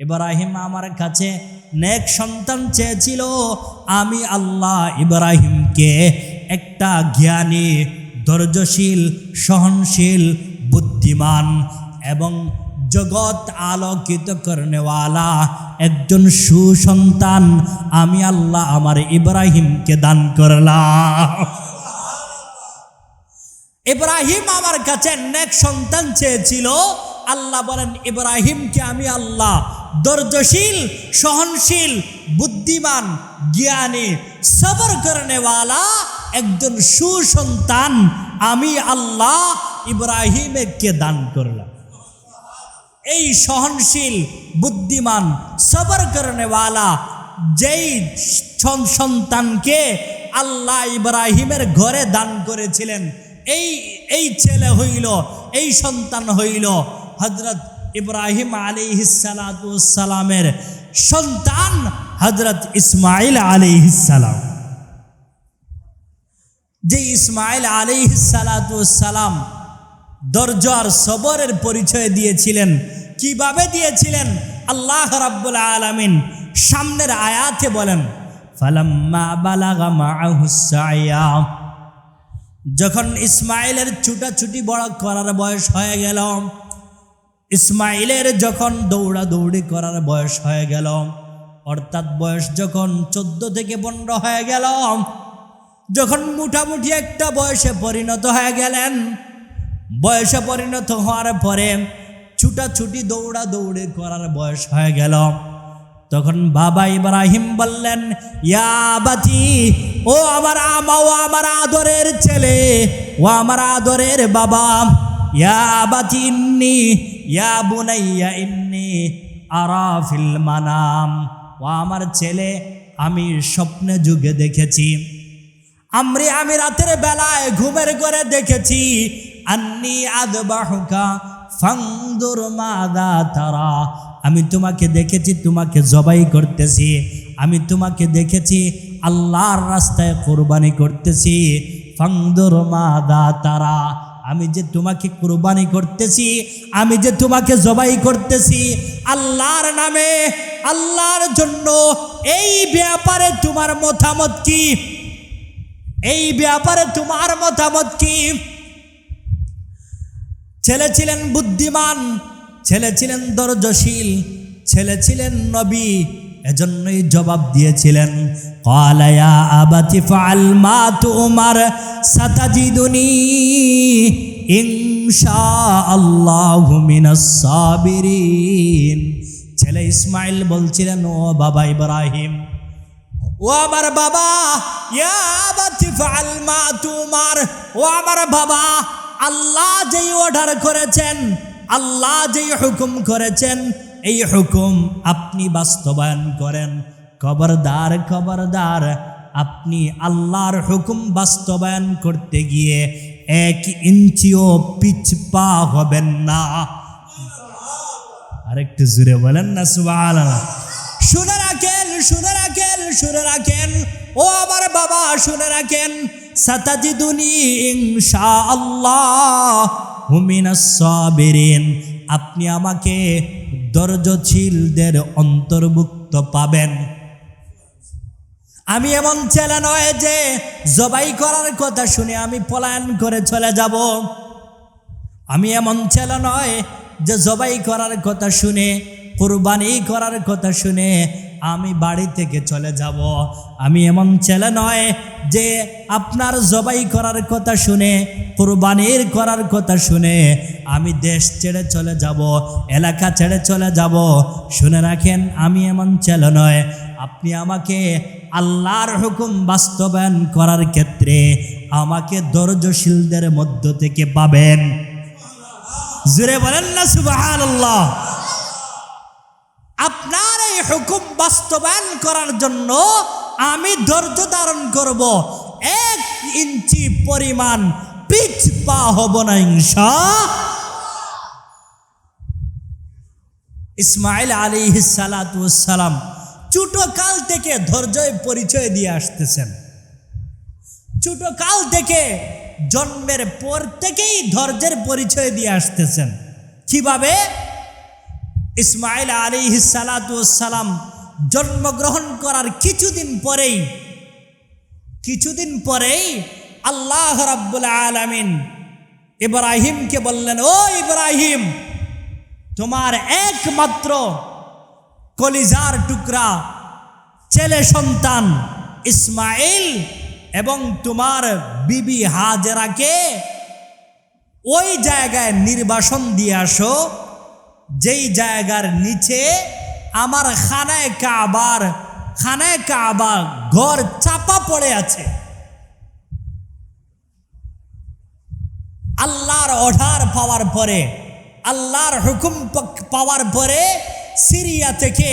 ইব্রাহিম আমার কাছে নেক সন্তান চেয়েছিল। আমি আল্লাহ ইব্রাহিমকে একটা জ্ঞানী, ধৈর্যশীল, সহনশীল, বুদ্ধিমান এবং জগৎ আলোকিত করনেওয়ালা একজন সুসন্তান আমি আল্লাহ আমার ইব্রাহিমকে দান করলাম। ইব্রাহিম আমার কাছে নেক সন্তান চেয়েছিল। আল্লাহ বলেন, ইব্রাহিমকে আমি আল্লাহ ধৈর্যশীল সহনশীল, বুদ্ধিমান, জ্ঞানী, সবর করেনেওয়ালা একজন সুসন্তান আমি আল্লাহ ইব্রাহিমকে দান করলাম। এই সহনশীল, বুদ্ধিমান, সবর করেনেওয়ালা যেই সন- সন্তানকে আল্লাহ ইব্রাহিমের ঘরে দান করেছিলেন, এই এই ছেলে হইল, এই সন্তান হইল হজরত ইব্রাহিম আলী সালামের সন্তান হজরত ইসমাইল আলী সালাম। যে ইসমাইল আলী সালাম দর্জ আর সবরের পরিচয় দিয়েছিলেন, কীভাবে দিয়েছিলেন? আল্লাহ রাব্বুল আলামিন সামনের আয়াতে বলেন যখন ইসমাইলের ছুটাছুটি বড় করার বয়স হয়ে গেল ইসমাইলের যখন দৌড়াদৌড়ি করার বয়স হয়ে গেল, অর্থাৎ বয়স যখন চোদ্দ থেকে পনেরো হয়ে গেল, যখন মোটামুটি একটা বয়সে পরিণত হয়ে গেলেন। বয়সে পরিণত হওয়ার পরে ছুটাছুটি দৌড়া দৌড়ি করার বয়স হয়ে গেল। তখন বাবা ইব্রাহিম বললেন, ইয়া বাতি, ও আমার আমা, ও আমার আদরের ছেলে, ও আমার আদরের বাবা, ইয়া বাতি ইন্নি ইয়া ও আমার ছেলে, আমি স্বপ্নে যুগে দেখেছি। আমি আমি রাতের বেলায় ঘুমের করে দেখেছি। আন্নি আদবাহুকা তারা। আমি তোমাকে দেখেছি, তোমাকে জবাই করতেছি। আমি তোমাকে দেখেছি, আল্লাহর রাস্তায় কোরবানি করতেছি। ফাংদুর মাদা তারা। আমি যে তোমাকে কোরবানি করতেছি, আমি যে তোমাকে জবাই করতেছি, আল্লাহর নামে, আল্লাহর জন্য এই ব্যাপারে তোমার মতামত কি? এই ব্যাপারে তোমার মতামত কি? ছেলে ছিলেন বুদ্ধিমান, ছেলে ছিলেন দর্জশীল, ছেলে ছিলেন নবী এজন্যই জবাব দিয়েছিলেন কালায়া আবাতি ফাল মা তোমার সাতাজিদুনি ইনশা আল্লাহু সাবিরিন। ছেলে ইসমাইল বলছিলেন, ও বাবা ইব্রাহিম, ও আমার বাবা, ইয়া আবাতি ফাল তোমার, ও আমার বাবা, আল্লাহ যেই অর্ডার করেছেন, আল্লাহ যেই হুকুম করেছেন এই হুকুম আপনি বাস্তবায়ন করেন। খবরদার খবরদার, আপনি আল্লাহর হুকুম বাস্তবায়ন করতে গিয়ে এক ইঞ্চিও পিছপা হবেন না। আরেকটু জুড়ে বলেন না, সুবহানাল্লাহ। শুনে রাখেন শুনে রাখেন শুনে রাখেন। ও আমার বাবা, শুনে রাখেন। সাতাজিদুনি ইনশা আল্লাহ হুমিনাস সাবিরিন। আপনি আমাকে দর্জশীলদের অন্তর্ভুক্ত পাবেন। আমি এমন ছেলে নয় যে জবাই করার কথা শুনে আমি পলায়ন করে চলে যাব। আমি এমন ছেলে নয় যে জবাই করার কথা শুনে, কোরবানি করার কথা শুনে আমি বাড়ি থেকে চলে যাব। আমি এমন ছেলে নয় যে আপনার জবাই করার কথা শুনে, কোরবানির করার কথা শুনে আমি দেশ ছেড়ে চলে যাব, এলাকা ছেড়ে চলে যাব। শুনে রাখেন, আমি এমন ছেলে নয়। আপনি আমাকে আল্লাহর হুকুম বাস্তবায়ন করার ক্ষেত্রে আমাকে ধৈর্যশীলদের মধ্য থেকে পাবেন। জুড়ে বলেন না আপনার এই হুকুম বাস্তবায়ন করার জন্য আমি ধৈর্য ধারণ করব। এক ইঞ্চি পরিমাণ পিছ পা হব না ইনশা। ইসমাইল আলী সালাম ছোট থেকে ধৈর্যের পরিচয় দিয়ে আসতেছেন। ছোট থেকে জন্মের পর থেকেই ধৈর্যের পরিচয় দিয়ে আসতেছেন। কীভাবে? ইসমাইল আলী সালাম জন্মগ্রহণ করার কিছুদিন পরেই কিছুদিন পরেই আল্লাহ রাব্বুল আলামিন ইব্রাহিমকে বললেন, ও ইব্রাহিম, তোমার একমাত্র কলিজার টুকরা ছেলে সন্তান ইসমাইল এবং তোমার বিবি হাজেরাকে ওই জায়গায় নির্বাসন দিয়ে আসো যেই জায়গার নিচে আমার খানায় কাবার, খানায় কাবা ঘর চাপা পড়ে আছে। আল্লাহর অর্ডার পাওয়ার পরে, আল্লাহর হুকুম পাওয়ার পরে সিরিয়া থেকে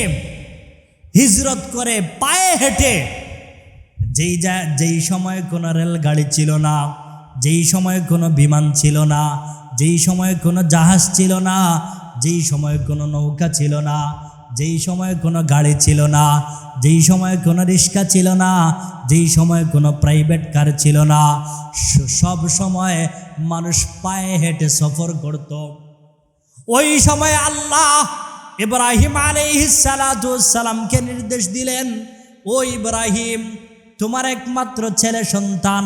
হিজরত করে পায়ে হেঁটে, যেই যা যেই সময় কোনো রেলগাড়ি ছিল না, যেই সময় কোনো বিমান ছিল না, যেই সময় কোনো জাহাজ ছিল না যেই সময় কোনো নৌকা ছিল না, যেই সময় কোনো গাড়ি ছিল না, যেই সময় কোনো রিক্সা ছিল না, যেই সময় কোনো প্রাইভেট কার ছিল না সব সময় মানুষ পায়ে হেঁটে সফর করত। ওই সময় আল্লাহ ইব্রাহিম সালামকে নির্দেশ দিলেন, ও ইব্রাহিম, তোমার একমাত্র ছেলে সন্তান,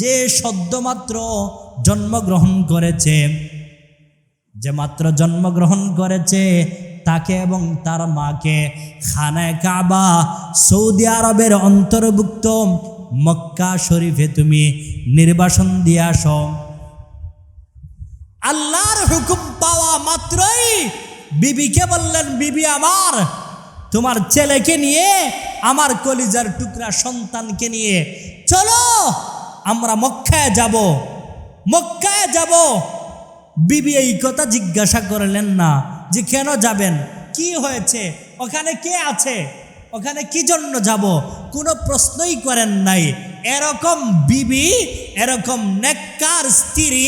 যে সদ্যমাত্র জন্মগ্রহণ করেছে যে মাত্র জন্মগ্রহণ করেছে, তাকে এবং তার মাকে খানায় কাবা, সৌদি আরবের অন্তর্ভুক্ত মক্কা শরীফে তুমি নির্বাসন দিয়ে আসো। আল্লাহর হুকুম পাওয়া মাত্রই বিবিকে বললেন, বিবি আমার, তোমার ছেলেকে নিয়ে, আমার কলিজার টুকরা সন্তানকে নিয়ে চলো, আমরা মক্কায় যাব। মক্কায় যাব। বিবি এই কথা জিজ্ঞাসা করলেন, না, যে কেন যাবেন? কি হয়েছে? ওখানে কে আছে? ওখানে কি জন্য যাব? কোনো প্রশ্নই করেন নাই। এরকম বিবি, এরকম নেককার স্ত্রী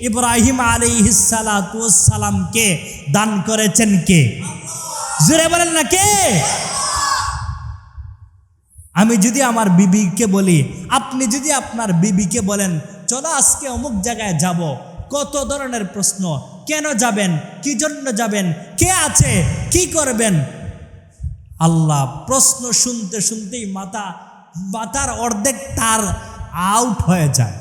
ইব্রাহিম আলী সালামকে দান করেছেন কে? জুড়ে বলেন না কে? আমি যদি আমার বিবিকে বলি, আপনি যদি আপনার বিবিকে বলেন, চলো আজকে অমুক জায়গায় যাব। কত ধরনের প্রশ্ন? কেন যাবেন? কি জন্য যাবেন? কে আছে? কি করবেন? আল্লাহ প্রশ্ন শুনতে শুনতেই মাথা, মাথার অর্ধেক তার আউট হয়ে যায়।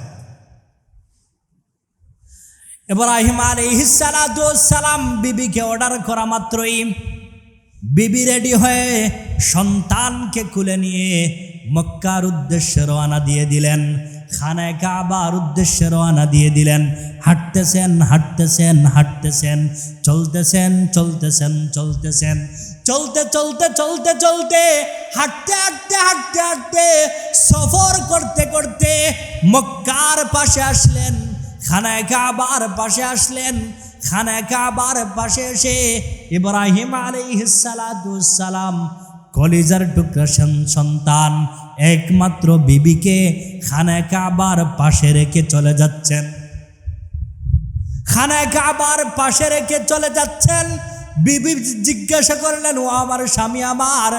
ইব্রাহিম সালাম বিবিকে অর্ডার করা মাত্রই বিবি রেডি হয়ে সন্তানকে কুলে নিয়ে মক্কার উদ্দেশ্যে রওনা দিয়ে দিলেন। খানায় কাবার উদ্দেশ্যে রওনা দিয়ে দিলেন, হাঁটতেছেন হাঁটতেছেন হাঁটতেছেন, চলতেছেন চলতেছেন চলতেছেন, চলতে চলতে চলতে চলতে, হাঁটতে হাঁটতে হাঁটতে হাঁটতে, সফর করতে করতে মক্কার পাশে আসলেন, খানায় কাবার পাশে আসলেন, খানায় কাবার পাশে এসে ইব্রাহিম আলাইহিসসালাম কলিজার টুকরা সন্তান একমাত্র বিবিকে খানায় কাবার পাশে রেখে চলে যাচ্ছেন। খানায় কাবার পাশে রেখে চলে যাচ্ছেন। বিবি জিজ্ঞাসা করলেন, ও আমার স্বামী আমার,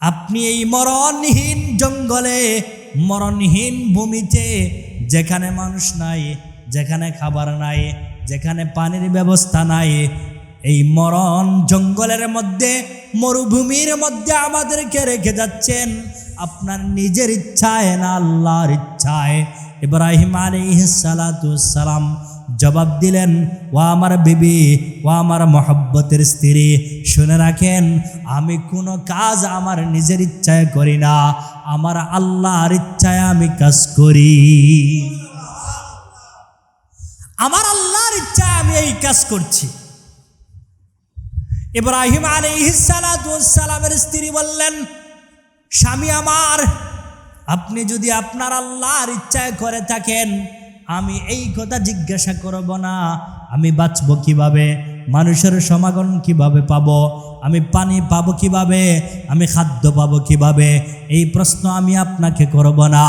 আপনি এই মরণহীন জঙ্গলে, মরণহীন ভূমিতে যেখানে মানুষ নাই, যেখানে খাবার নাই, যেখানে পানির ব্যবস্থা নাই, এই মরণ জঙ্গলের মধ্যে, মরুভূমির মধ্যে আমাদেরকে রেখে যাচ্ছেন। আপনার নিজের ইচ্ছায় না আল্লাহর ইচ্ছায়? ইব্রাহিম সালাম জবাব দিলেন, ও আমার বিবি, ও আমার মহব্বতের স্ত্রী, শুনে রাখেন, আমি কোনো কাজ আমার নিজের ইচ্ছায় করি না, আমার আল্লাহর ইচ্ছায় আমি কাজ করি। আমার আল্লাহর ইচ্ছায় আমি এই কাজ করছি। ইব্রাহিম আলাইহিসসালামের স্ত্রী বললেন স্বামী আমার, আপনি যদি আপনার আল্লাহর ইচ্ছায় করে থাকেন, আমি এই কথা জিজ্ঞাসা করব না। আমি বাঁচব কীভাবে? মানুষের সমাগম কীভাবে পাব? আমি পানি পাব কীভাবে? আমি খাদ্য পাব কীভাবে? এই প্রশ্ন আমি আপনাকে করব না।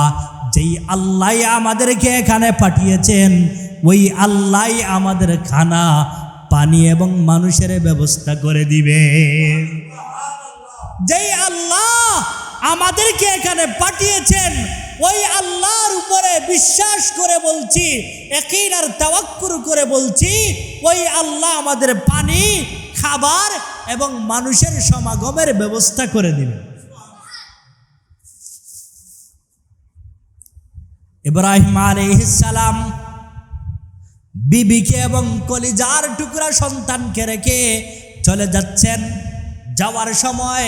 যেই আল্লাহ আমাদেরকে এখানে পাঠিয়েছেন, ওই আল্লাহ আমাদের খানা, পানি এবং মানুষের ব্যবস্থা করে দিবে যেই আমাদেরকে এখানে পাঠিয়েছেন। ওই আল্লাহর উপরে বিশ্বাস করে বলছি, একই আর তাওয়াক্কুর করে বলছি, ওই আল্লাহ আমাদের পানি, খাবার এবং মানুষের সমাগমের ব্যবস্থা করে দিলেন ইব্রাহিম সালাম বিবিকে এবং কলিজার টুকরা সন্তানকে রেখে চলে যাচ্ছেন। যাওয়ার সময়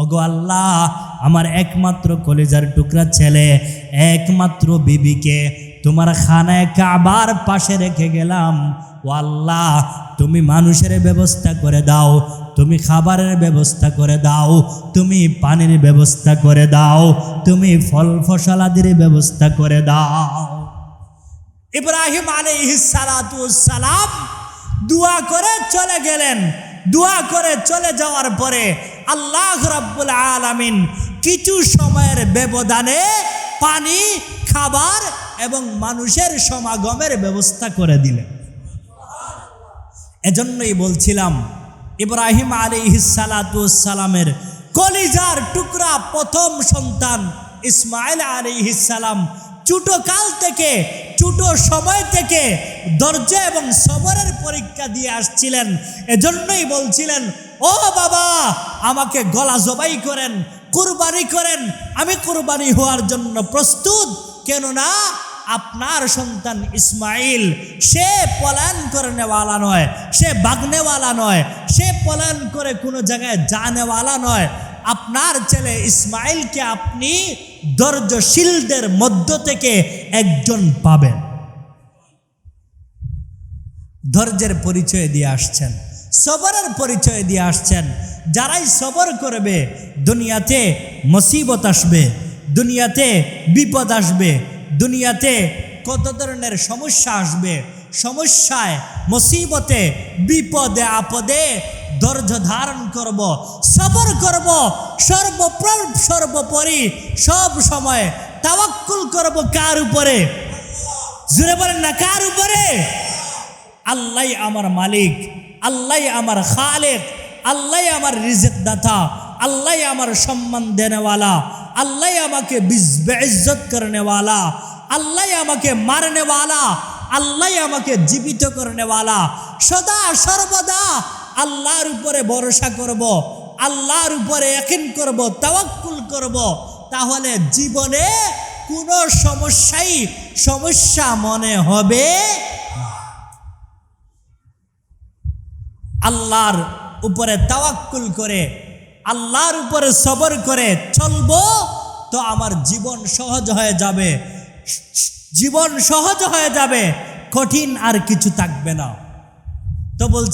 ওগো আল্লাহ, আমার একমাত্র কলেজার টুকরা ছেলে, একমাত্র বিবিকে তোমার খানায় কাবার পাশে রেখে গেলাম। ও আল্লাহ, তুমি মানুষের ব্যবস্থা করে দাও, তুমি খাবারের ব্যবস্থা করে দাও, তুমি পানির ব্যবস্থা করে দাও, তুমি ফল ফসলাদির ব্যবস্থা করে দাও। ইব্রাহিম সালাম দোয়া করে চলে গেলেন। দোয়া করে চলে যাওয়ার পরে আল্লাহ রাব্বুল আলামিন কিছু সময়ের ব্যবধানে পানি, খাবার এবং মানুষের সমাগমের ব্যবস্থা করে দিলেন। এজন্যই বলছিলাম, ইব্রাহিম আলী সালামের কলিজার টুকরা প্রথম সন্তান ইসমাইল আলী সালাম ছোটো কাল থেকে ছোটো সময় থেকে ধৈর্য এবং সবরের পরীক্ষা দিয়ে আসছিলেন। এজন্যই বলছিলেন, ও বাবা, আমাকে গলা জবাই করেন, কুরবানি করেন। আমি কুরবানি হওয়ার জন্য প্রস্তুত, কেননা আপনার সন্তান ইসমাইল, সে পলায়ন করে নেওয়ালা নয়, সে বাগনেওয়ালা নয়, সে পলায়ন করে কোনো জায়গায় জানেওয়ালা নয়। আপনার ছেলে ইসমাইলকে আপনি ধৈর্যশীলদের মধ্য থেকে একজন পাবেন। ধৈর্যের পরিচয় দিয়ে আসছেন, সবরের পরিচয় দিয়ে আসছেন। যারাই সবর করবে, দুনিয়াতে মুসিবত আসবে, দুনিয়াতে বিপদ আসবে, দুনিয়াতে কত ধরনের সমস্যা আসবে, সমস্যায়, মুসিবতে, বিপদে, আপদে ধৈর্য ধারণ করব, সবর করব সর্বপ্র সর্বোপরি সব সময় তাওয়াক্কুল করব কার উপরে? জুড়ে বলেন না, কার উপরে? আল্লাহ আমার মালিক আল্লাহ আমার খালেক আল্লাহ আমার রিজেক দাতা আল্লাহ আমার সম্মান দেনেওয়ালা আল্লাহ আমাকে বেইজ্জত করনেওয়ালা আল্লাহ আমাকে মারনেওয়ালা আল্লাহ আমাকে জীবিত করনেওয়ালা, সদা সর্বদা আল্লাহর উপরে ভরসা করব, আল্লাহর উপরে একিন করব, তাওয়াক্কুল করব, তাহলে জীবনে কোনো সমস্যাই, সমস্যা মনে হবে আল্লাহর উপরে তাওয়াক্কুল করে, আল্লাহর উপরে সবর করে চলবো, তো আমার জীবন সহজ হয়ে যাবে, জীবন সহজ হয়ে যাবে, কঠিন আর কিছু থাকবে না। তো বলছি